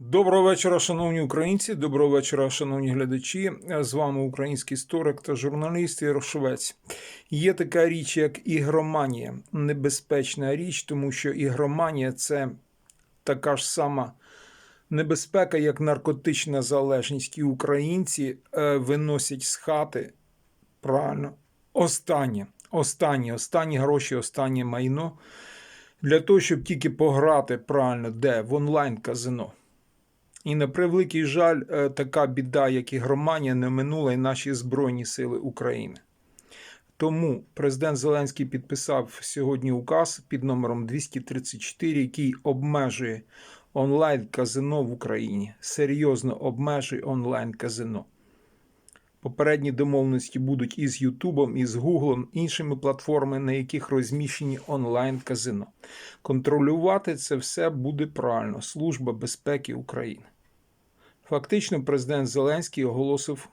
Доброго вечора, шановні українці. Доброго вечора, шановні глядачі. З вами український історик та журналіст Ярошовець. Є така річ, як ігроманія. Небезпечна річ, тому що ігроманія це така ж сама небезпека, як наркотична залежність. І українці е, виносять з хати правильно останнє, останнє, останні гроші, останнє майно для того, щоб тільки пограти правильно де в онлайн-казино. І на превеликий жаль, е, така біда, як і ігроманія, не минула і наші Збройні Сили України. Тому президент Зеленський підписав сьогодні указ під номером 234, який обмежує онлайн-казино в Україні. Серйозно обмежує онлайн-казино. Попередні домовленості будуть із Ютубом, із Гуглом, іншими платформами, на яких розміщені онлайн-казино. Контролювати це все буде правильно Служба безпеки України. Фактично, президент Зеленський оголосив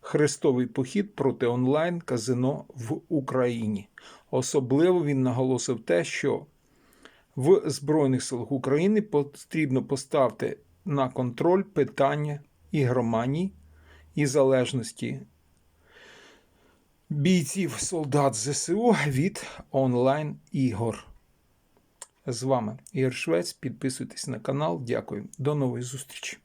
хрестовий похід проти онлайн-казино в Україні. Особливо він наголосив те, що в Збройних силах України потрібно поставити на контроль питання ігроманії і залежності бійців солдат ЗСУ від онлайн ігор. З вами Ігор Швець. Підписуйтесь на канал. Дякую. До нової зустрічі.